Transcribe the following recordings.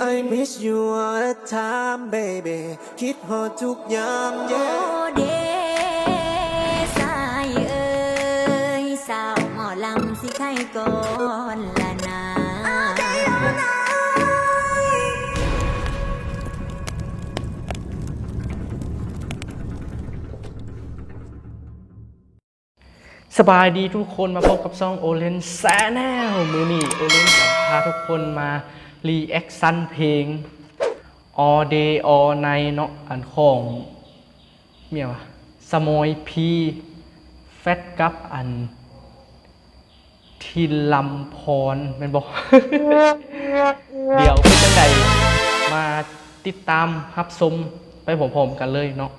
I miss you all the time baby คิดฮอดทุกยามโอ yeah เดสายเอ่ยสาวหมอลำสิใครก่อนละนาสบายดีทุกคนมาพบกับซ่องโอเลนแซนแนลมือนี่โอเลนจะพาทุกคนมา รีแอคชั่นเพลง All Day All Night เนาะอันของเมียวะสมอยพีแฟตกับอัน ทินลำพรแมันบอก เดี๋ยวเป็นจังไดมาติดตามรับชมไปพร้อมๆกันเลยเนาะ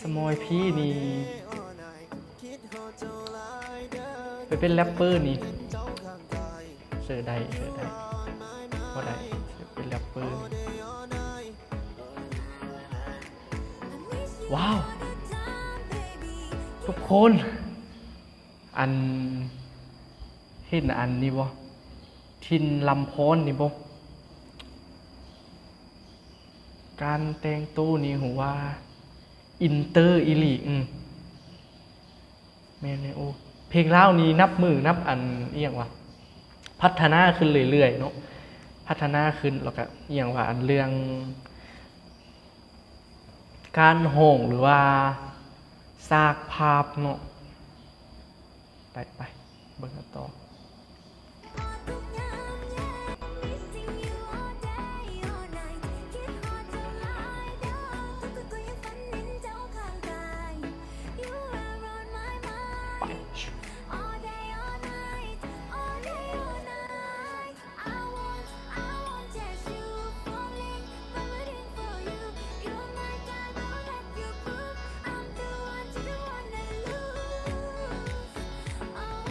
สมอยพี่นี่ไปเป็นแรปเปอร์นี่เจ้าข้เสือใดเสือใดก็ได้เสือเป็นแรปเปอร์ ว้าว ทุกคน อันเห็นอันนี้บ่ทินลำพอนนี่บ่ การแต่งตู้นี่หัวว่า อินเตอร์อีหลีอืมแม่นเลยโอ้เพลงเล่านี้นับมือนับอันเอียงวะพัฒนาขึ้นเรื่อยๆเนาะพัฒนาขึ้นแล้วก็เอียงว่าอันเรื่อง การโห่งหรือว่าซากภาพเนาะไปไปเบิ่งต่อ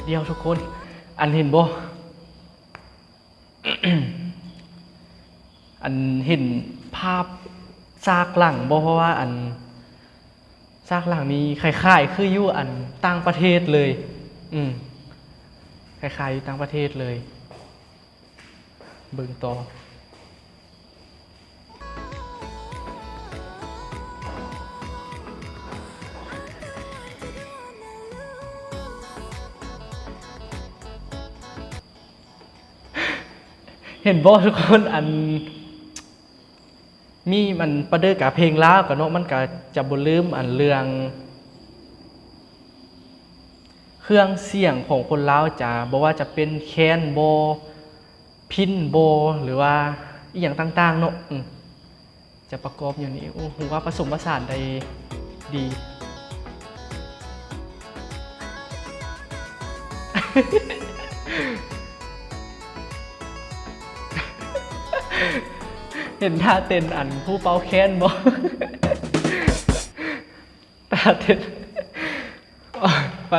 เดียวทุกคน อันเห็นบ่อันเห็นภาพซากหลังบ่เพราะว่าอันซากหลังนี้คล้ายๆ คืออยู่อันต่างประเทศเลย อืมคล้ายๆอยู่ต่างประเทศเลย เบิ่งต่อ เห็นบ่ทุกคนอัน มีมันประเดิกับเพลงลาวกับเนาะมันก็จะบ่ลืมอันเรื่อง เครื่องเสียงของคนลาวจะบ่ว่าจะเป็นแคนโบ พินโบหรือว่าอีหยังต่างๆเนาะจะประกอบอยู่นี่โอ้โหว่าผสมผสานได้ดี เห็นท่าเต้นอันผู้เป่าแค้นบ่ท่าเต้นไป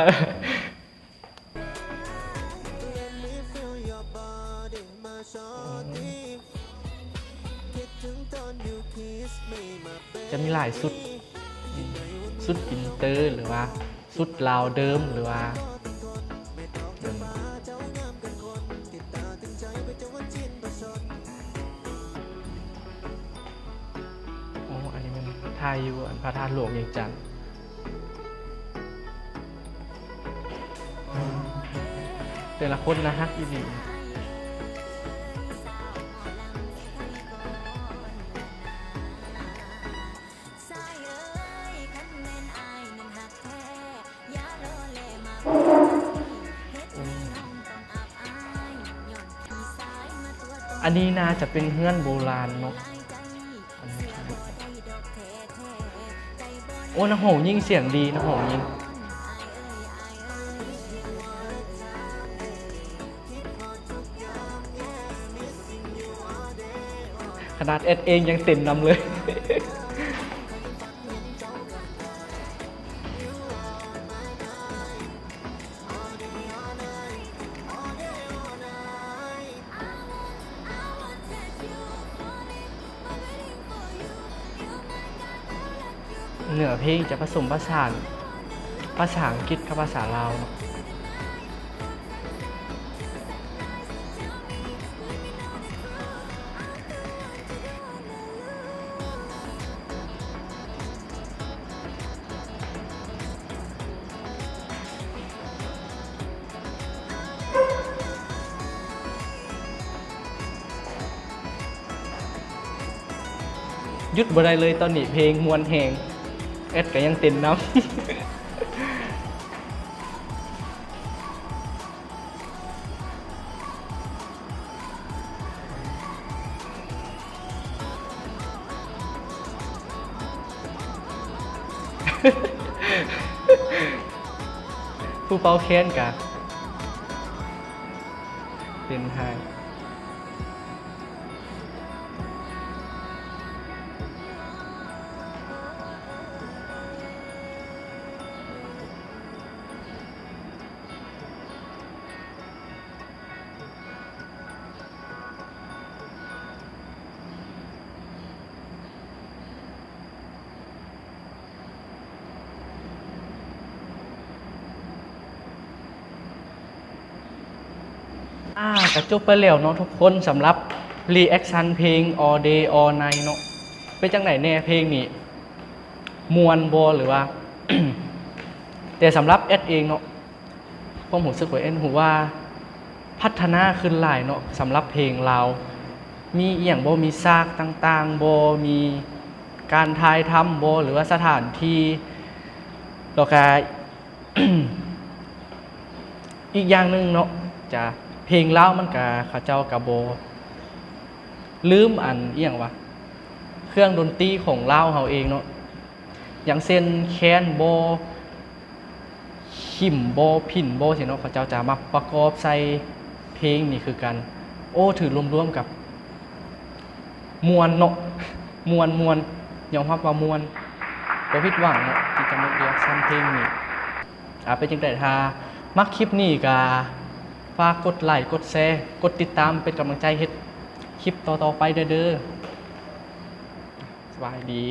จะมีหลายสุด สุดอินเตอร์หรือว่า สุดลาวเดิมหรือว่าายอยู่อันพระธาตุหลวงเวียงจันทน์แต่ละคนนะฮักอีดีอันนี้น่าจะเป็นเฮือนโบราณเนาะ โอ้น้ำหยิ่งเสียงดีน้ำหยิ่งขนาดเอ็ดเองยังเต็มนำเลย เหนือเพลงจะผสมผสานภาษาอังกฤษกับภาษาลาวเนาหยุดบ่ได้เลยตอนนี้เพลงมวนแหง เอ็ดก็ยังต้นน้ำผู้เป่าแค้นกะเป็นไฮ อ่ากระจบไปแล้วเนาะทุกคนสำหรับรีแอคชั่นเพลง All Day All Night เนาะเป็นจังไหนแน่เพลงนี้มวนบหรือว่า แต่สำหรับเอสเองเนาะผมหูสึกว่าเอ็นหูว่า พัฒนาขึ้นหลายเนาะสำหรับเพลงเรา มีอย่างบ่มีซากต่างๆบ่มีการทายทำบ่หรือว่าสถานที่แล้วก็อีกอย่างหนึ่งเนาะจะ เพลงเล่ามันกะเขาเจ้ากะโบ ลืมอันเอียงวะ เครื่องดนตรีของเล่าเฮาเองเนาะ อย่างเส้นแคนโบขิมโบพินโบสิเนาะเขาเจ้าจะมาประกอบใส่เพลงนี่คือกัน โอ้ถือรวมๆกับ มวนเนาะมวนมวนยอมรับว่ามวนบ่ผิดหวังเนาะที่จะมาเรียกซ้ำเพลงนี้อ่าเป็นจังไดถ้ามักคลิปนี้ก็ ฝากกดไลค์กดแชร์กดติดตามเป็นกำลังใจเฮ็ดคลิปต่อๆไปเด้อๆสบายดี